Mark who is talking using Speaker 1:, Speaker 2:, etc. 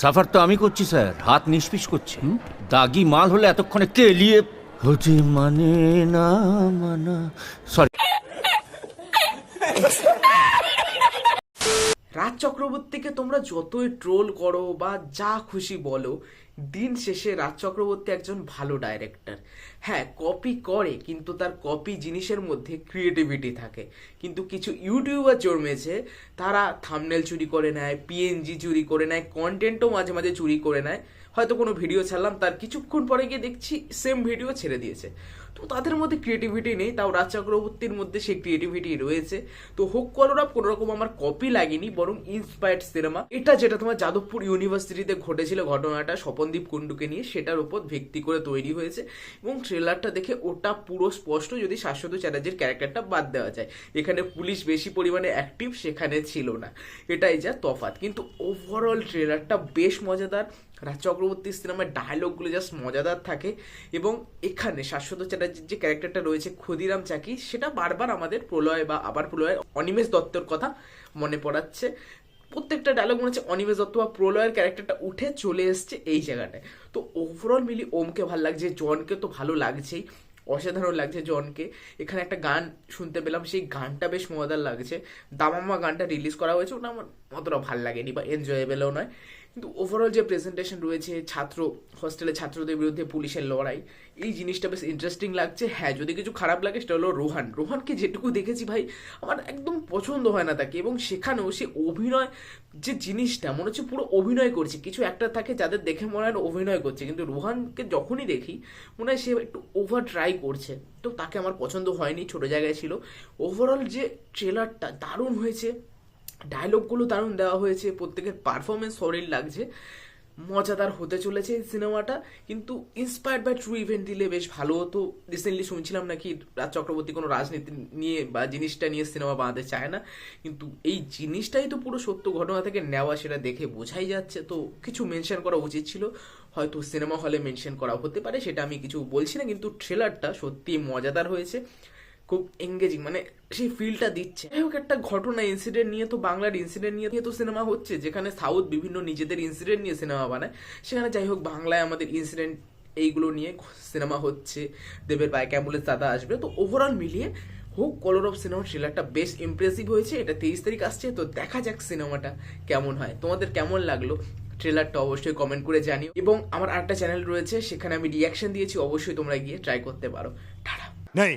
Speaker 1: Suffer তো আমি করছি, স্যার। হাত নিষ্পিস করছি। দাগি মাল হলে এতক্ষণে কেলিয়ে হতে মানে না মানা। সরি
Speaker 2: রাজ চক্রবর্তীকে তোমরা যতই ট্রোল করো বা যা খুশি বলো দিন শেষে রাজ চক্রবর্তী একজন ভালো ডাইরেক্টর হ্যাঁ কপি করে, কিন্তু তার কপি জিনিসের মধ্যে ক্রিয়েটিভিটি থাকে। কিন্তু কিছু ইউটিউবার জন্মেছে, তারা থামনেল চুরি করে নেয় পিএনজি চুরি করে নেয় কন্টেন্টও মাঝে মাঝে চুরি করে নেয়। হয়তো কোনো ভিডিও ছাড়লাম, তার কিছুক্ষণ পরে গিয়ে দেখছি সেম ভিডিও ছেড়ে দিয়েছে। তো তাদের মধ্যে ক্রিয়েটিভিটি নেই, তাও রাজ চক্রবর্তীর মধ্যে সেই ক্রিয়েটিভিটি রয়েছে। তো হোক কলরব কোনো রকম আমার কপি লাগেনি, বরং ইন্সপায়ার্ড সিনেমা এটা যেটা তোমার যাদবপুর ইউনিভার্সিটিতে ঘটেছিল ঘটনাটা স্বপনদীপ কুণ্ডুকে নিয়ে সেটার উপর ভিত্তি করে তৈরি হয়েছে এবং ট্রেলারটা দেখে ওটা পুরো স্পষ্ট যদি শাশ্বত চ্যাটার্জির ক্যারেক্টারটা বাদ দেওয়া যায়। এখানে পুলিশ বেশি পরিমাণে অ্যাক্টিভ সেখানে ছিল না। এটাই যা তফাৎ। কিন্তু ওভারঅল ট্রেলারটা বেশ মজাদার। রাজ চক্রবর্তীর সিনেমার ডায়লগগুলো জাস্ট মজাদার থাকে এবং এখানে শাশ্বত চ্যাটার্জির যে ক্যারেক্টারটা রয়েছে ক্ষুদিরাম চাকি, সেটা বারবার আমাদের প্রলয় বা আবার প্রলয় অনিমেষ দত্তর কথা মনে পড়াচ্ছে। প্রত্যেকটা ডায়লগ মনে হচ্ছে অনিমেষ দত্ত বা প্রলয়ের ক্যারেক্টারটা উঠে চলে এসছে এই জায়গাটায়। তো ওভারঅল মিলি ওমকে ভালো লাগছে, জনকে তো ভালো লাগছেই, অসাধারণ লাগছে জনকে। এখানে একটা গান শুনতে পেলাম, সেই গানটা বেশ মজাদার লাগছে। দামাম্মা গানটা রিলিজ করা হয়েছে, ওটা আমার অতটা ভালো লাগেনি বা এনজয়েবেলও নয়। কিন্তু ওভারঅল যে প্রেজেন্টেশন রয়েছে ছাত্র হস্টেলে ছাত্রদের বিরুদ্ধে পুলিশের লড়াই, এই জিনিসটা বেশ ইন্টারেস্টিং লাগছে। হ্যাঁ যদি কিছু খারাপ লাগে সেটা হলো রোহান। রোহানকে যেটুকু দেখেছি ভাই, আমার একদম পছন্দ হয় না তাকে এবং সেখানেও সে অভিনয়, যে জিনিসটা, মনে হচ্ছে পুরো অভিনয় করছে। কিছু একটা থাকে যাদের দেখে মনে হয় অভিনয় করছে, কিন্তু রোহানকে যখনই দেখি, মনে হয় সে একটু ওভার ট্রাই করছে। তো তাকে আমার পছন্দ হয়নি, ছোট জায়গায় ছিল। ওভারঅল যে ট্রেলারটা দারুণ হয়েছে। ডায়লগগুলো দারুণ দেওয়া হয়েছে, প্রত্যেকের পারফরমেন্স সলিড লাগছে। মজাদার হতে চলেছে এই সিনেমাটা, কিন্তু ইন্সপায়ার্ড বাই ট্রু ইভেন্ট দিলে বেশ ভালো হতো। রিসেন্টলি শুনছিলাম নাকি রাজ চক্রবর্তী কোনো রাজনীতি নিয়ে বা জিনিসটা নিয়ে সিনেমা বানাতে চায় না। কিন্তু এই জিনিসটাই তো পুরো সত্য ঘটনা থেকে নেওয়া, সেটা দেখে বোঝাই যাচ্ছে। তো কিছু মেনশন করা উচিত ছিল। হয়তো সিনেমা হলে মেনশন করা হতে পারে, সেটা আমি কিছু বলছি না, কিন্তু ট্রেলারটা সত্যি মজাদার হয়েছে। খুব এঙ্গেজিং মানে সেই ফিলটা দিচ্ছে। যাই হোক, একটা ঘটনা ইনসিডেন্ট নিয়ে তো, বাংলার ইনসিডেন্ট নিয়ে তো সিনেমা হচ্ছে। যেখানে সাউথ বিভিন্ন নিজেদের ইনসিডেন্ট নিয়ে সিনেমা বানায়। সেখানে যাই হোক, বাংলায় আমাদের ইনসিডেন্ট এইগুলো নিয়ে সিনেমা হচ্ছে। দেবের বাইক অ্যাম্বুলেন্স দাদা আসবে। তো ওভারঅল মিলিয়ে, হোক কলর অফ সিনেমা ট্রেলারটা বেশ ইমপ্রেসিভ হয়েছে। এটা তেইশ তারিখ আসছে, তো দেখা যাক সিনেমাটা কেমন হয়। তোমাদের কেমন লাগল? ট্রেলারটা অবশ্যই কমেন্ট করে জানিও। এবং আমার আরেকটা চ্যানেল রয়েছে, সেখানে আমি রিয়াকশন দিয়েছি। অবশ্যই তোমরা গিয়ে ট্রাই করতে পারো। টাটা।
Speaker 3: नहीं